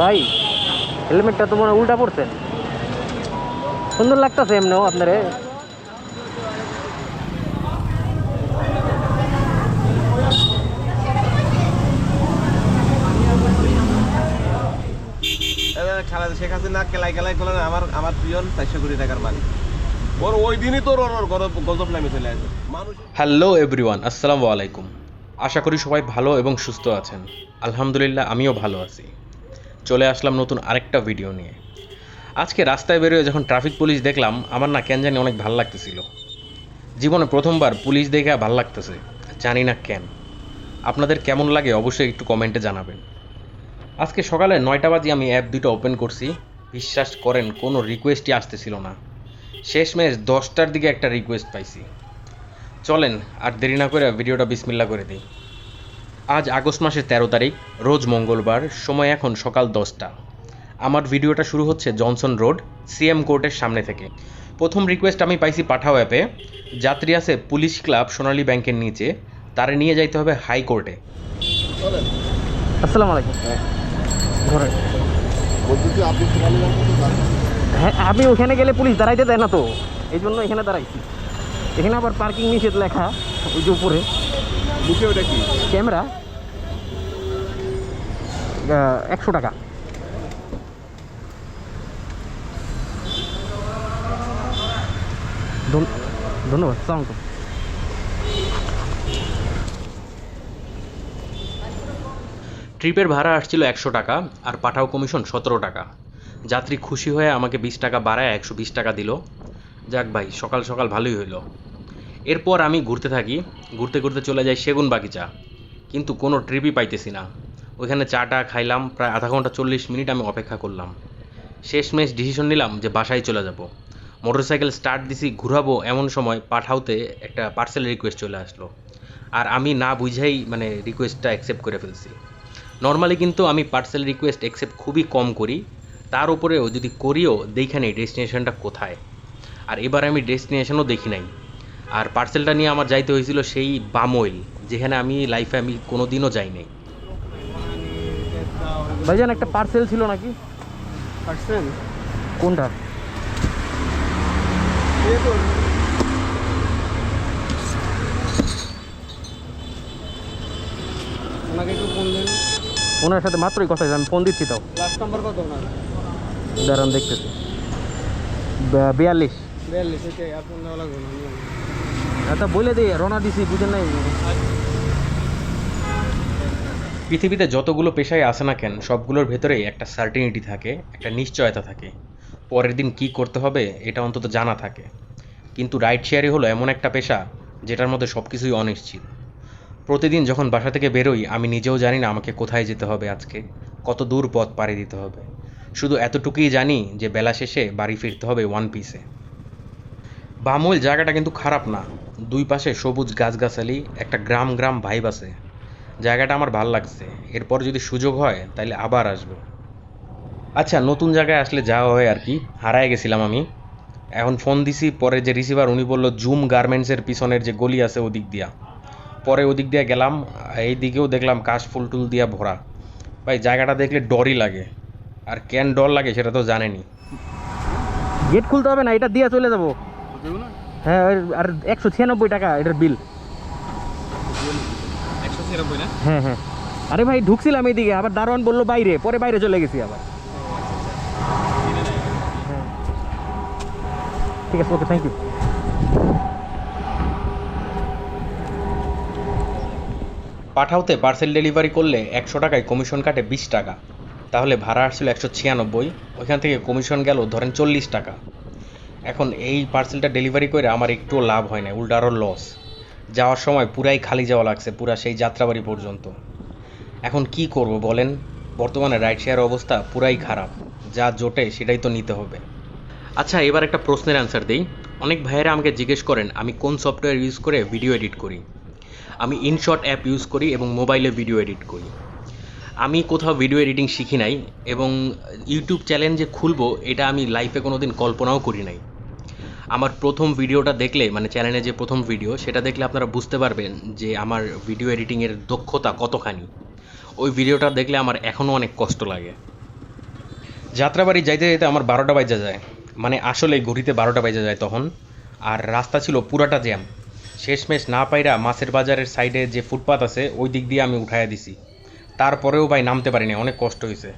ভাই হেলমেটটা তো মনে উল্টা পড়ছেন সুন্দর লাগতেছে এমনিও আপনারে। শেখ হাসিনা কেলাই কেলাই করলেন আমার আমার প্রিয়ন চারশো কোটি টাকার মালিক। ওর ওই দিনই তোর ওর ওর গজব গজব নামে চলে আসে। মানুষ হ্যালো এভরিওয়ান আসসালামু আলাইকুম। আশা করি সবাই ভালো এবং সুস্থ আছেন। আলহামদুলিল্লাহ আমিও ভালো আছি। চলে আসলাম নতুন আরেকটা ভিডিও নিয়ে। আজকে রাস্তায় বেরোয় যখন ট্রাফিক পুলিশ দেখলাম, আমার না কেন জানি অনেক ভালো লাগতেছিল। জীবনে প্রথমবার পুলিশ দেখে ভালো লাগতেছে, জানি না কেন। আপনাদের কেমন লাগে অবশ্যই একটু কমেন্টে জানাবেন। আজকে সকালে নয়টা বাজে আমি অ্যাপ দুটো ওপেন করছি, বিশ্বাস করেন কোনো রিকোয়েস্টই আসতেছিল না। শেষ শেষমেশ দশটার দিকে একটা রিকোয়েস্ট পাইছি। চলেন, আর দেরি না করে ভিডিওটা বিসমিল্লা করে দিই। আজ আগস্ট মাসের তেরো তারিখ রোজ মঙ্গলবার সময় এখন সকাল দশটা। আমার ভিডিওটা শুরু হচ্ছে জনসন রোড সিএম কোর্টের সামনে থেকে। প্রথম রিকোয়েস্ট আমি পাইছি পাঠাও অ্যাপে। যাত্রী আছে পুলিশ ক্লাব সোনালী ব্যাংকের নিচে তারে নিয়ে যাইতে হবে হাইকোর্টে আসসালামু আলাইকুম। আপনি হ্যাঁ আমি ওখানে গেলে পুলিশ দাঁড়াইতে দেয় না তো। এই জন্য এখানে দাঁড়াইছি। এখানে আবার পার্কিং নিষেধ লেখা ওই যে উপরে। কি? ক্যামেরা। একশো টাকা। ধন- ধন্যবাদ সালাম ট্রিপের ভাড়া আসছিল একশো টাকা আর পাঠাও কমিশন সতেরো টাকা। যাত্রী খুশি হয়ে আমাকে বিশ টাকা বাড়ায় একশো বিশ টাকা দিল। যাক ভাই, সকাল সকাল ভালোই হইল। এরপর আমি ঘুরতে থাকি। ঘুরতে ঘুরতে চলে যাই সেগুন বাগিচা কিন্তু কোনো ট্রিপই পাইতেছি না। ওইখানে চাটা খাইলাম, প্রায় আধা ঘণ্টা চল্লিশ মিনিট আমি অপেক্ষা করলাম। শেষমেশ ডিসিশন নিলাম যে বাসায় চলে যাব। মোটরসাইকেল স্টার্ট দিছি, ঘুরাবো এমন সময় পাঠাওতে একটা পার্সেল রিকোয়েস্ট চলে আসলো। আর আমি না বুঝেই মানে রিকোয়েস্টটা অ্যাকসেপ্ট করে ফেলছি। নর্মালি কিন্তু আমি পার্সেল রিকোয়েস্ট অ্যাকসেপ্ট খুবই কম করি। তার উপরেও যদি করিও, দেখে নেই ডেস্টিনেশনটা কোথায়। আর এবার আমি ডেস্টিনেশনও দেখি নাই। আর পার্সেলটা নিয়ে আমার যাইতে হয়েছিল সেই বামইল যেখানে আমি লাইফে আমি কোনো দিনও যাই নাই ভাইজান একটা পার্সেল ছিল নাকি? পার্সেল কোনটা? ওনাকে একটু ফোন দেন। ওনার সাথে মাত্রই কথা আমি ফোন দিচ্ছি তাও। লাস্ট নাম্বার কত ওনার? দাঁড়ান দেখতেছি। বিয়াল্লিশ। বিয়াল্লিশ এটাই আর ফোন দেওয়া লাগবে না আচ্ছা বলে দিই রওনা দিছি বুঝেন নাই? পৃথিবীতে যতগুলো পেশায় আসে না কেন, সবগুলোর ভেতরেই একটা সার্টিনিটি থাকে, একটা নিশ্চয়তা থাকে। পরের দিন কি করতে হবে, এটা অন্তত জানা থাকে। কিন্তু রাইড শেয়ারই হলো এমন একটা পেশা, যেটার মধ্যে সব কিছুই অনিশ্চিত। প্রতিদিন যখন বাসা থেকে বেরোই, আমি নিজেও জানি না আমাকে কোথায় যেতে হবে আজকে, কত দূর পথ পাড়ি দিতে হবে। শুধু এতটুকুই জানি যে বেলা শেষে বাড়ি ফিরতে হবে ওয়ান পিসে বামুল জায়গাটা কিন্তু খারাপ না। দুই পাশে সবুজ গাছগাছালি, একটা গ্রাম গ্রাম ভাইব আছে। জায়গাটা আমার ভালো লাগছে। এরপর যদি সুযোগ হয় তাহলে আবার আসব। আচ্ছা নতুন জায়গায় আসলে যাওয়া হয় আর কি। হারায় গেছিলাম আমি। এখন ফোন দিছি পরে যে রিসিভার উনি বলল জুম গার্মেন্টসের পিছনের যে গলি আছে ওদিক দিয়া। পরে ওদিক দিয়ে গেলাম এই দিকেও দেখলাম কাশ ফুল টুল দিয়া ভরা। ভাই জায়গাটা দেখলে ডরই লাগে। আর কেন ডর লাগে সেটা তো জানেনি। গেট খুলতে হবে না এটা দিয়ে চলে যাব। হ্যাঁ আর- আর একশো ছিয়ানব্বই টাকা এটার বিল না? হ্যাঁ হ্যাঁ আরে ভাই ঢুকছিলাম এইদিকে আবার দারোয়ান বলল বাইরে পরে বাইরে চলে গেছি আবার। ঠিক আছে ওকে থ্যাংক ইউ পাঠাওতে পার্সেল ডেলিভারি করলে একশো টাকায় কমিশন কাটে বিশ টাকা। তাহলে ভাড়া আসছিল একশো ছিয়ানব্বই ওইখান থেকে কমিশন গেল ধরেন চল্লিশ টাকা। এখন এই পার্সেলটা ডেলিভারি করে আমার একটুও লাভ হয় না উল্টা আরও লস যাওয়ার সময় পুরাই খালি যাওয়া লাগছে, পুরা সেই যাত্রাবাড়ি পর্যন্ত। এখন কি করব বলেন? বর্তমানে রাইড শেয়ার অবস্থা পুরাই খারাপ। যা জোটে সেটাই তো নিতে হবে। আচ্ছা এবার একটা প্রশ্নের অ্যান্সার দিই। অনেক ভাইয়েরা আমাকে জিজ্ঞেস করেন, আমি কোন সফটওয়্যার ইউজ করে ভিডিও এডিট করি? আমি ইনশট অ্যাপ ইউজ করি এবং মোবাইলে ভিডিও এডিট করি। আমি কোথাও ভিডিও এডিটিং শিখি নাই এবং ইউটিউব চ্যানেল যে খুলবো, এটা আমি লাইফে কোনো দিন কল্পনাও করি নাই। আমার প্রথম ভিডিওটা দেখলে মানে চ্যানেলে যে প্রথম ভিডিও সেটা দেখলে আপনারা বুঝতে পারবেন যে আমার ভিডিও এডিটিংয়ের দক্ষতা কতখানি। ওই ভিডিওটা দেখলে আমার এখনও অনেক কষ্ট লাগে। যাত্রাবাড়ি যাইতে যেতে আমার বারোটা বাজা যায়। মানে আসলে ঘড়িতে বারোটা বাজা যায় তখন। আর রাস্তা ছিল পুরাটা জ্যাম। শেষমেশ না পাইরা মাছের বাজারের সাইডে যে ফুটপাত আছে, ওই দিক দিয়ে আমি উঠাইয়া দিছি। তারপরেও ভাই নামতে পারিনি, অনেক কষ্ট হয়েছে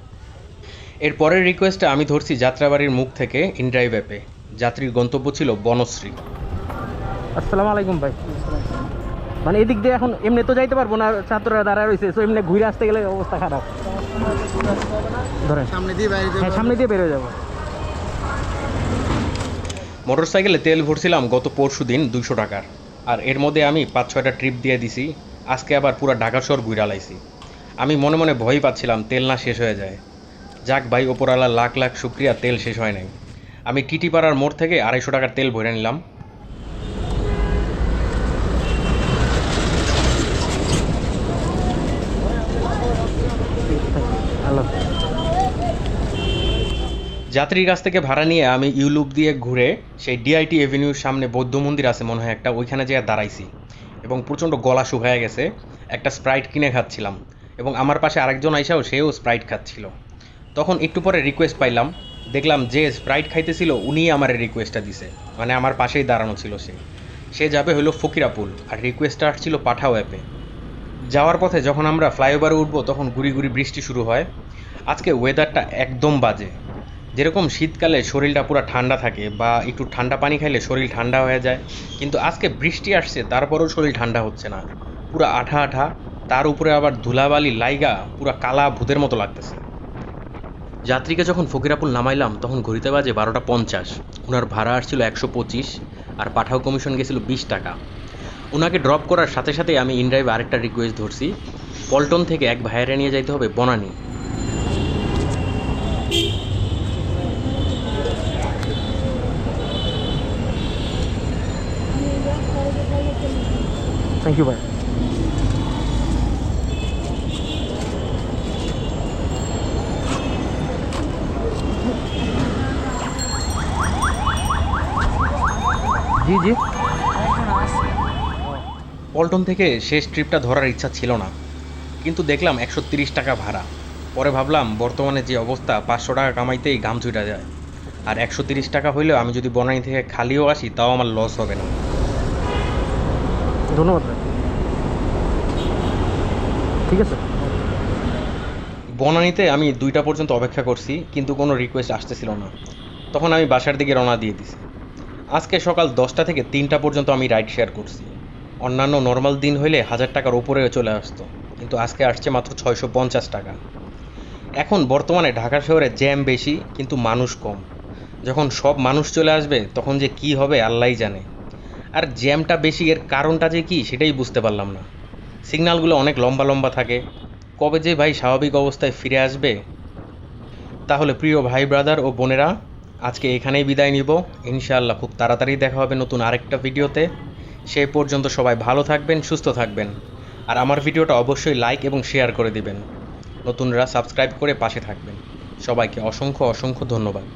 এর পরের রিকোয়েস্টে আমি ধরছি যাত্রাবাড়ির মুখ থেকে ইনড্রাইভ অ্যাপে যাত্রীর গন্তব্য ছিল বনশ্রী। আসসালামু আলাইকুম ভাই। মানে এদিক দিয়ে এখন এমনি তো যাইতে পারব না ছাত্ররা দাঁড়ায় রয়েছে তো এমনি ঘুরে আসতে গেলে অবস্থা খারাপ। ধরেন। সামনে দিয়ে বাইরে হ্যাঁ সামনে দিয়ে বেরোয় যাব। মোটরসাইকেলে তেল ভরছিলাম গত পরশু দিন দুইশো টাকার আর এর মধ্যে আমি পাঁচ ছয়টা ট্রিপ দিয়ে দিছি আজকে আবার পুরো ঢাকা শহর ঘুরে লাইছি আমি মনে মনে ভয় পাচ্ছিলাম তেল না শেষ হয়ে যায়। যাক ভাই ওপরওয়ালা লাখ লাখ শুক্রিয়া তেল শেষ হয় নাই। আমি টিটিপাড়ার মোড় থেকে আড়াইশো টাকার তেল ভরে নিলাম। যাত্রীর কাছ থেকে ভাড়া নিয়ে আমি ইউলুপ দিয়ে ঘুরে সেই ডিআইটি এভিনিউর সামনে বৌদ্ধ মন্দির আছে মনে হয় একটা, ওইখানে যেয়ে দাঁড়াইছি। এবং প্রচণ্ড গলা শুকায় গেছে, একটা স্প্রাইট কিনে খাচ্ছিলাম। এবং আমার পাশে আরেকজন আইসাও, সেও স্প্রাইট খাচ্ছিল। তখন একটু পরে রিকোয়েস্ট পাইলাম দেখলাম যে স্প্রাইট খাইতেছিল, উনিই আমার রিকোয়েস্টটা দিছে। মানে আমার পাশেই দাঁড়ানো ছিল সে। সে যাবে হলো ফকিরাপুল, আর রিকোয়েস্টটা আসছিল পাঠাও অ্যাপে যাওয়ার পথে যখন আমরা ফ্লাইওভারে উঠবো, তখন গুড়ি গুড়ি বৃষ্টি শুরু হয়। আজকে ওয়েদারটা একদম বাজে। যেরকম শীতকালে শরীরটা পুরো ঠান্ডা থাকে বা একটু ঠান্ডা পানি খাইলে শরীর ঠান্ডা হয়ে যায়, কিন্তু আজকে বৃষ্টি আসছে, তারপরেও শরীর ঠান্ডা হচ্ছে না। পুরো আঠা আঠা, তার উপরে আবার ধুলাবালি লাইগা, পুরো কালা ভূতের মতো লাগতেছে। যাত্রীকে যখন ফকিরাপুল নামাইলাম, তখন ঘড়িতে বাজে বারোটা পঞ্চাশ। ওনার ভাড়া আসছিল একশো পঁচিশ আর পাঠাও কমিশন গেছিল বিশ টাকা। ওনাকে ড্রপ করার সাথে সাথে আমি ইনড্রাইভ আরেকটা রিকোয়েস্ট ধরছি, পল্টন থেকে এক ভাইয়ারে নিয়ে যাইতে হবে বনানী। থ্যাংক ইউ ভাই জি জি। পল্টন থেকে শেষ ট্রিপটা ধরার ইচ্ছা ছিল না কিন্তু দেখলাম একশো তিরিশ টাকা ভাড়া। পরে ভাবলাম বর্তমানে যে অবস্থা পাঁচশো টাকা কামাইতেই ঘাম ছুটা যায়। আর একশো তিরিশ টাকা হইলেও আমি যদি বনানি থেকে খালিও আসি তাও আমার লস হবে না। ধন্যবাদ ঠিক আছে। বনানীতে আমি দুইটা পর্যন্ত অপেক্ষা করছি কিন্তু কোনো রিকোয়েস্ট আসতেছিল না। তখন আমি বাসার দিকে রওনা দিয়ে দিছি। আজকে সকাল দশটা থেকে তিনটা পর্যন্ত আমি রাইড শেয়ার করছি। অন্যান্য নর্মাল দিন হইলে হাজার টাকার ওপরে চলে আসতো, কিন্তু আজকে আসছে মাত্র ছয়শো পঞ্চাশ টাকা। এখন বর্তমানে ঢাকা শহরে জ্যাম বেশি, কিন্তু মানুষ কম। যখন সব মানুষ চলে আসবে, তখন যে কি হবে আল্লাহই জানে। আর জ্যামটা বেশি, এর কারণটা যে কি সেটাই বুঝতে পারলাম না। সিগন্যালগুলো অনেক লম্বা লম্বা থাকে। কবে যে ভাই স্বাভাবিক অবস্থায় ফিরে আসবে, তাহলে প্রিয় ভাই, ব্রাদার ও বোনেরা আজকে এখানেই বিদায় নিব। ইনশাআল্লাহ খুব তাড়াতাড়ি দেখা হবে নতুন আরেকটা ভিডিওতে। সেই পর্যন্ত সবাই ভালো থাকবেন, সুস্থ থাকবেন। আর আমার ভিডিওটা অবশ্যই লাইক এবং শেয়ার করে দিবেন। নতুনরা সাবস্ক্রাইব করে পাশে থাকবেন। সবাইকে অসংখ্য অসংখ্য ধন্যবাদ।